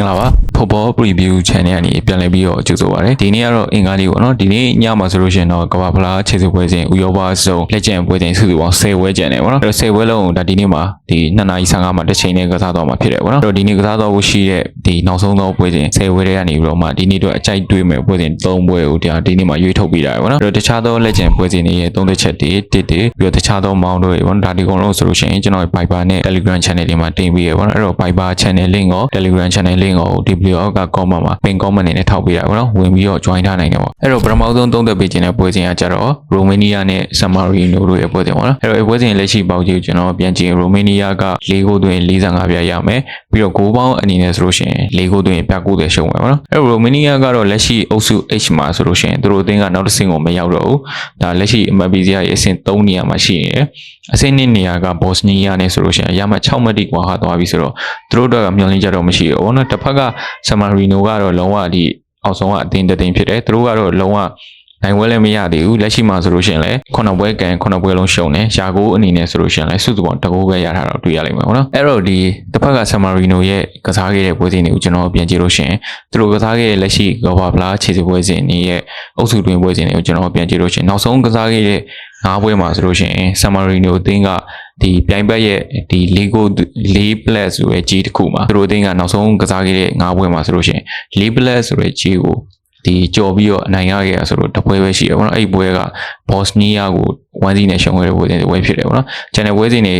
င်္ဂလာပါ Football Preview Channel ကနေပြန်လည်ပြီးတော့ကြိုဆိုပါရစေဒီနေ့ကတော့အင်္ဂါနေ့ပေါ့နော်ဒီနေ့ညမှာဆိုလို့ရှိရင်တော့ကမ္ဘာဖလားခြေစစ်ပွဲစဉ်ဥရောပစုံလက်ကျန်ပွဲစဉ်စုစုပေါင်း10ပွဲကျန်တယ်ပေါ့နော်အဲ့တော့10ပွဲလုံးဒါဒီနေ့မှာဒီ2:55မှာတစ်ချိန်နဲ့ကစားတော့မှာဖြစ်တယ်ပေါ့နော်အဲ့တော့ဒီနေ့ကစားတော့ဖို့ရှိတဲ့ဒီနောက်ဆုံးသောပွဲစဉ်10ပွဲတွေကနေပြီးတော့မှဒီနေ့တော့အကြိုက်တွေးမဲ့ပွဲစဉ်3ပွဲကိုဒါဒီနေ့မှာရွေးထုတ်ပေးတာပေါ့နော်အဲ့တော့တခြားသောလက်ကျန်ပွဲစဉ်တွေရဲ့သုံးသက်ချက်တွေတစ်တွေပြီးတော့တခြားသောမောင်းတို့တွေပေါ့နော်ဒါဒီကုန်လုံးဆိုလို့ရှိရင်ကျွန်တော် Viber နဲ့ Telegram Channel တွေမှာတင်ပေးရပေါ့နော်အဲ့တော့ Viber Channel link ကို Telegram Channel link ကို WO က comment မှာ pin comment အနေနဲ့ထောက်ပေးတာပေါ့နော်ဝင်ပြီးတော့ join ထားနိုင်တယ်ပေါ့အဲ့တော့ပထမဆုံးသုံးသက်ပေးခြင်းတဲ့ပွဲစဉ်ကကြတော့ Romania နဲ့ San Marino တို့ရဲ့ပွဲစဉ်ပေါ့နော်အဲ့တော့ဒီပွဲစဉ်လက်ရှိပေါက်ကြီးကိုကျွန်တော်ပြန်ကြည့် Romania က၄ဂိုးသွင်း45ပြရမယ်ပြီးတော့ဂိုးပေါင်းအနေနဲ့ဆိုလို့ရှိရင်၄ဂိုးသွင်းပြ90ရှုံးမယ်ပေါ့နော်အဲ့တော့ Romania ကတော့လက်ရှိအုပ်စု H မှာဆိုလို့ရှိရင်သူတို့အသင်းကနောက်တစ်ဆင့်ကိုမရောက်တော့ဘူးဒါလက်ရှိ MPC ရဲ့အဆင့်3နေရာမှာရှိနေတယ်အဆင့်2နေရာက Bosnia နဲ့ဆိုလို့ရှိရင်အရမှ6မှတ်တိကွာဟာသွားပြီဆိုတော့သူတို့တော့မျောလင်းကြတော့မရှိဘူးပေါ့နော်တစ်ဖက်က San Marino ကတော့လုံးဝဒီအောက်ဆုံးကအသင်းတစ်သိန်းဖြစ်တယ်သူတို့ကတော့လုံးဝ နိုင်ပွဲလည်းမရသေးဘူးလက်ရှိမှာဆိုလို့ရှိရင်လည်းခုနှစ်ပွဲကန်ခုနှစ်ပွဲလုံးရှုံတယ်ရှာကိုအနေနဲ့ဆိုလို့ရှိရင်လည်းစုစုပေါင်းတကူပဲရထားတော့တွေ့ရလိမ့်မယ်ပေါ့နော်အဲ့တော့ဒီတစ်ဖက်က San Marino ရဲ့ကစားခဲ့တဲ့ပွဲစဉ်တွေကိုကျွန်တော်ပြန်ကြည့်လို့ရှိရင်သူတို့ကစားခဲ့တဲ့လက်ရှိကဘာဖလားခြေစစ်ပွဲစဉ်တွေရဲ့အုပ်စုတွင်ပွဲစဉ်တွေကိုကျွန်တော်ပြန်ကြည့်လို့ရှိရင်နောက်ဆုံးကစားခဲ့တဲ့ငါးပွဲမှာဆိုလို့ရှိရင် San Marino အသင်းကဒီပြိုင်ဘက်ရဲ့ဒီ Lego 4 plus ဆိုတဲ့ကြီးတစ်ခုမှာသူတို့အသင်းကနောက်ဆုံးကစားခဲ့တဲ့ငါးပွဲမှာဆိုလို့ရှိရင်4 plus ဆိုတဲ့ကြီးကို ဒီကြော်ပြီးတော့အနိုင်ရခဲ့ရဆိုတော့တပွဲပဲရှိရပေါ့နော်အဲ့ဒီပွဲက Bosnia ကို1စီနဲ့ရှုံးခဲ့တဲ့ပွဲစဉ်ဝဲဖြစ်တယ်ပေါ့နော်ကျန်တဲ့ပွဲစဉ်တွေ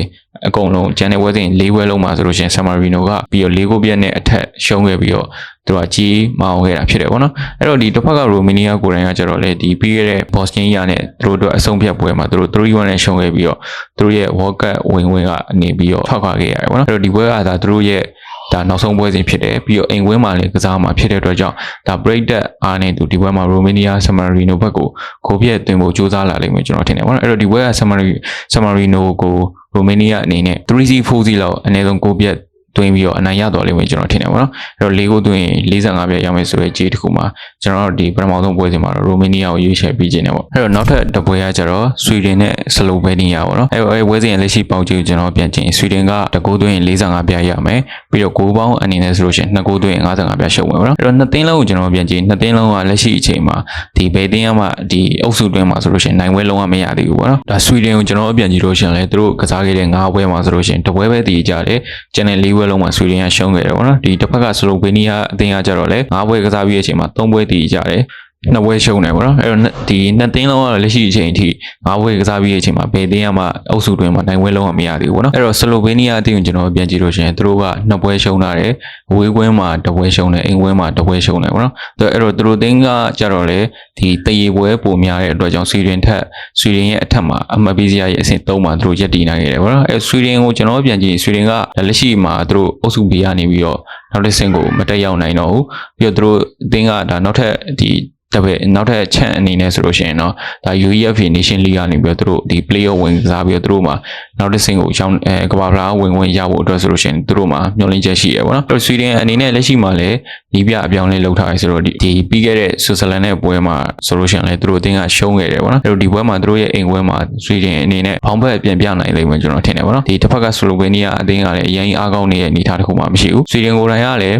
အကုန်လုံးကျန်တဲ့ပွဲစဉ်၄ပွဲလုံးမှာဆိုလို့ရှိရင် San Marino ကပြီးတော့၄ဂိုးပြတ်နဲ့အထက်ရှုံးခဲ့ပြီးတော့သူကကြီးမအောင်ခဲ့တာဖြစ်တယ်ပေါ့နော်အဲ့တော့ဒီတစ်ဖက်က Romania ကိုယ်တိုင်ကကျတော့လေဒီပြီးခဲ့တဲ့ Bosnia နဲ့သူတို့အတွက်အဆုံးဖြတ်ပွဲမှာသူတို့3-1နဲ့ရှုံးခဲ့ပြီးတော့သူတို့ရဲ့ World Cup ဝင်ဝင်ကနေပြီးတော့ထွက်ခွာခဲ့ရတယ်ပေါ့နော်အဲ့တော့ဒီပွဲကဒါသူတို့ရဲ့ ဒါနောက်ဆုံးပွဲစဉ်ဖြစ်တယ်ပြီးတော့အိမ်ဝင်းမှာလည်းကစားမှာဖြစ်တဲ့အတွက်ကြောင့်ဒါ break that အားနဲ့သူဒီပွဲမှာ Romania San Marino ဘက်ကိုကိုပြည့်တင်ဖို့ကြိုးစားလာလိမ့်မယ်ကျွန်တော်ထင်တယ်ပေါ့နော်အဲ့တော့ဒီပွဲက San Marino San Marino ကို Romania အနေနဲ့ 3C 4C လောက်အနည်းဆုံးကိုပြည့် တွင်းပြီးတော့အနိုင်ရတော်လိမ့်မယ်ကျွန်တော်ထင်တယ်ပေါ့နော်အဲ့တော့၄ကိုတွင်း45ပြည့်ရမယ်ဆိုတဲ့ခြေတစ်ခုမှာကျွန်တော်တို့ဒီပထမဆုံးပွဲစဉ်မှာတော့ရိုမေးနီးယားကိုရွေးချယ်ပေးခြင်းတယ်ပေါ့အဲ့တော့နောက်ထပ်တစ်ပွဲကကျတော့ဆွီဒင်နဲ့ဆလိုဗေးနီးယားပေါ့နော်အဲ့တော့အဲ့ပွဲစဉ်လက်ရှိပေါက်ကြီးကိုကျွန်တော်ပြန်ကြည့်ဆွီဒင်ကတကူတွင်း45ပြည့်ရမယ်ပြီးတော့6ပေါင်းအနေနဲ့ဆိုလို့ရှိရင်2ကူတွင်း55ပြည့်ရှုံးမယ်ပေါ့နော်အဲ့တော့နှစ်သင်းလုံးကိုကျွန်တော်ပြန်ကြည့်နှစ်သင်းလုံးကလက်ရှိအချိန်မှာဒီဘယ်သင်းကမှဒီအုပ်စုတွင်းမှာဆိုလို့ရှိရင်နိုင်ပွဲလုံးဝမရသေးဘူးပေါ့နော်ဒါဆွီဒင်ကိုကျွန်တော်ပြန်ကြည့်လို့ရှိရင်လည်းသူတို့ကစားခဲ့တဲ့9ပွဲမှာဆိုလို့ရှိရင်တစ်ပွဲပဲတည်ကြတယ်ကျန်တဲ့4ပွဲလုံးမှာဆွီဒင်ကရှုံးခဲ့တယ်ပေါ့နော်ဒီတစ်ဖက်ကဆလိုဗေးနီးယားအသင်းကကြတော့လေ၅ပွဲကစားပြီးတဲ့အချိန်မှာ၃ပွဲတည်ကြတယ် နှစ်ပွဲရှုံးတယ်ပေါ့နော်အဲ့တော့ဒီနှစ်သင်းလုံးကလက်ရှိအချိန်အထိ၅ပွဲကစားပြီးတဲ့အချိန်မှာဘယ်သင်းကမှအုပ်စုတွင်းမှာနိုင်ပွဲလုံးဝမရသေးဘူးပေါ့နော်အဲ့တော့ဆလိုဗေးနီးယားအသင်းကိုကျွန်တော်ပြန်ကြည့်လို့ရှိရင်သူတို့ကနှစ်ပွဲရှုံးတာတယ်အဝေးကွင်းမှာတစ်ပွဲရှုံးတယ်အိမ်ကွင်းမှာတစ်ပွဲရှုံးတယ်ပေါ့နော်အဲ့တော့သူတို့သင်းကကြတော့လေဒီတရေပွဲပုံများတဲ့အတွက်ကြောင့်ဆွီဒင်ထက်ဆွီဒင်ရဲ့အထက်မှာအမတ်ပေးစရာရဲ့အဆင့်3မှာသူတို့ရက်တည်နိုင်ခဲ့တယ်ပေါ့နော်အဲဆွီဒင်ကိုကျွန်တော်ပြန်ကြည့်ဆွီဒင်ကလက်ရှိမှာသူတို့အုပ်စု B ကနေပြီးတော့နောက်တစ်ဆင့်ကိုမတက်ရောက်နိုင်တော့ဘူးပြီးတော့သူတို့အသင်းကဒါနောက်ထပ်ဒီ တပည့်နောက်ထပ်ချက်အနေနဲ့ဆိုလို့ရှိရင်တော့ဒါ UEFA Nation League ကနေပြီးတော့သူတို့ဒီ player ဝင်ကစားပြီးတော့သူတို့မှာနောက်တစ်ဆင့်ကိုရှောင်းအဲကမ္ဘာဖလားဝင်ဝင်ရဖို့အတွက်ဆိုလို့ရှိရင်သူတို့မှာမျှော်လင့်ချက်ရှိရပါတော့။ဆွီဒင်အနေနဲ့လက်ရှိမှာလည်းဒီပြအပြောင်းလဲလုပ်ထားရဆိုတော့ဒီဒီပြီးခဲ့တဲ့ဆွစ်ဇာလန်နဲ့ပွဲမှာဆိုလို့ရှိရင်လည်းသူတို့အသင်းကရှုံးခဲ့တယ်ပေါ့နော်။အဲ့တော့ဒီပွဲမှာသူတို့ရဲ့အိမ်ပွဲမှာဆွီဒင်အနေနဲ့ဖောင်းဘက်ပြန်ပြနိုင်လိမ့်မယ်ကျွန်တော်ထင်တယ်ပေါ့နော်။ဒီတစ်ဖက်ကဆလိုဗေးနီးယားအသင်းကလည်းအရင်အားကောင်းနေတဲ့အနေအထားတစ်ခုမှမရှိဘူး။ဆွီဒင်ကိုယ်တိုင်ကလည်း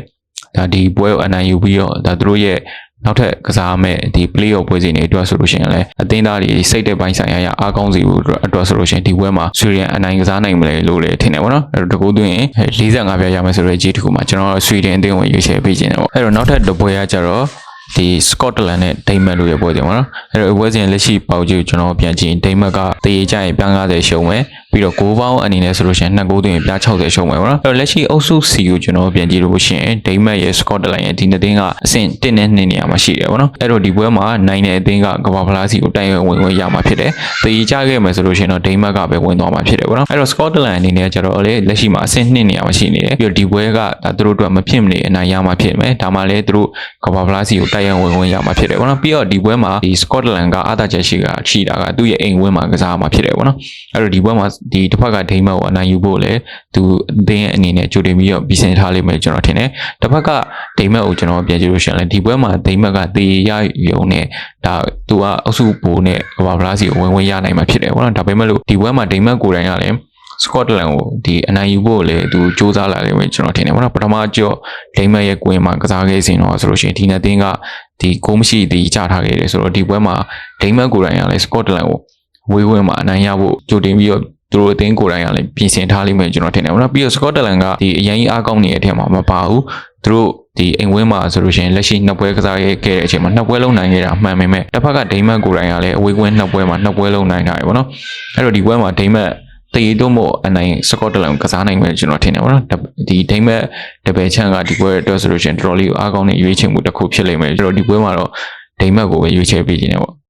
ဒါဒီပွဲကိုအနိုင်ယူပြီးတော့ဒါသူတို့ရဲ့ နောက်ထပ်ကစားမဲ့ဒီ play off ပွဲစဉ်တွေအတွက်ဆိုလို့ရှိရင်လည်းအသင်းသားတွေစိတ်တဲ့ပိုင်းဆိုင်ရာရအားကောင်းစီဖို့အတွက်ဆိုလို့ရှိရင်ဒီပွဲမှာဆွီဒင်အနိုင်ကစားနိုင်မလဲလို့လည်းထင်တယ်ပေါ့နော်အဲ့တော့တကူသွင်း45ပြရမယ်ဆိုတော့ဂျီတစ်ခုမှာကျွန်တော်ဆွီဒင်အသင်းဝင်ရွေးချယ်ပေးခြင်းတယ်ပေါ့အဲ့တော့နောက်ထပ်တစ်ပွဲကကြတော့ဒီစကော့တလန်နဲ့ဒိမတ်လို့ရပွဲစဉ်ပေါ့နော်အဲ့တော့ပွဲစဉ်လက်ရှိပေါက်ကြီးကိုကျွန်တော်ပြန်ကြည့်ဒိမတ်ကတရေကြရင်ပြန်90ရှုံးမယ်ပြီးတော့6ပေါင်းအနေနဲ့ဆိုလို့ရှိရင်2ဂိုးသွင်းပြ60ရှုံးမယ်ပေါ့နော်အဲ့တော့လက်ရှိအုပ်စု C ကိုကျွန်တော်ပြန်ကြည့်လို့ရှိရင်ဒိမတ်ရဲ့စကော့တလန်ရဲ့ဒီနှစ်သင်းကအဆင့်1နဲ့2နေရာမှာရှိတယ်ပေါ့နော်အဲ့တော့ဒီပွဲမှာနိုင်တဲ့အသင်းကကမ္ဘာဖလားစီကိုတိုင်ဝင်ဝင်ရမှာဖြစ်တယ်တရေကြခဲ့မယ်ဆိုလို့ရှိရင်တော့ဒိမတ်ကပဲဝင်သွားမှာဖြစ်တယ်ပေါ့နော်အဲ့တော့စကော့တလန်အနေနဲ့ကျတော့လေလက်ရှိမှာအဆင့်2နေရာမှာရှိနေတယ်ပြီးတော့ဒီပွဲကဒါသူတို့အတွက်မဖြစ်မနေအနိုင်ရမှာဖြစ်မယ်ဒါမှလည်းသူတို့ကမ္ဘာဖလားစီကိုတိုင်ဝင်ဝင်ရမှာဖြစ်တယ်ပေါ့နော်ပြီးတော့ဒီပွဲမှာဒီစကော့တလန်ကအာသာချက်ရှိကရှိတာကသူ့ရဲ့အိမ်ဝင်းမှာကစားမှာဖြစ်တယ်ပေါ့နော်အဲ့တော့ဒီပွဲမှာဒီတစ်ဖက်ကဒိမတ်ကိုအနိုင်ယူဖို့လည်းသူအသင်းရဲ့အနေနဲ့ကြိုတင်ပြီးတော့ပြီးစင်ထားလိမ့်မယ်ကျွန်တော်ထင်တယ်တစ်ဖက်ကဒိမတ်ကိုကျွန်တော်ပြန်ကြည့်လို့ရှိရင်လည်းဒီပွဲမှာဒိမတ်ကတေရရုံနဲ့ဒါသူကအုပ်စုပိုနဲ့ကမ္ဘာဖလားစီကိုဝင်ဝင်ရနိုင်မှာဖြစ်တယ်ပေါ့နော်ဒါပေမဲ့လို့ဒီပွဲမှာဒိမတ်ကိုယ်တိုင်ကလည်းစကော့တလန်ကိုဒီအနိုင်ယူဖို့လည်းသူစူးစမ်းလာလိမ့်မယ်ကျွန်တော်ထင်တယ်ပေါ့နော်ပထမကြော့ဒိမတ်ရဲ့ကွင်းမှာကစားခဲ့စဉ်တော့ဆိုလို့ရှိရင်ဒီနှစ်သင်းကဒီကိုမရှိဒီကြထားခဲ့တယ်ဆိုတော့ဒီပွဲမှာဒိမတ်ကိုယ်တိုင်ကလည်းစကော့တလန်ကိုဝေးဝင်းမှာအနိုင်ရဖို့ကြိုတင်ပြီးတော့ သူတို့အသင်းကိုယ်တိုင်ကလည်းပြင်ဆင်ထားလိမ့်မယ်ကျွန်တော်ထင်တယ်ပေါ့နော်ပြီးတော့စကော့တလန်ကဒီအရင်ကြီးအားကောင်းနေတဲ့အထက်မှာမပါဘူးသူတို့ဒီအိမ်ဝင်းမှာဆိုလို့ရှိရင်လက်ရှိနှစ်ပွဲကစားခဲ့တဲ့အချိန်မှာနှစ်ပွဲလုံးနိုင်ခဲ့တာမှန်ပေမဲ့တစ်ဖက်ကဒိမတ်ကိုယ်တိုင်ကလည်းအဝေးကွင်းနှစ်ပွဲမှာနှစ်ပွဲလုံးနိုင်တာပဲပေါ့နော်အဲ့တော့ဒီပွဲမှာဒိမတ်တေးတော့မို့အနိုင်စကော့တလန်ကိုကစားနိုင်မယ်ကျွန်တော်ထင်တယ်ပေါ့နော်ဒီဒိမတ်တပယ်ချန်ကဒီပွဲအတွက်ဆိုလို့ရှိရင်တော်တော်လေးအားကောင်းတဲ့ရွေးချယ်မှုတစ်ခုဖြစ်လိမ့်မယ်ကျွန်တော်ဒီပွဲမှာတော့ဒိမတ်ကိုပဲရွေးချယ်ပေးခြင်းတယ်ပေါ့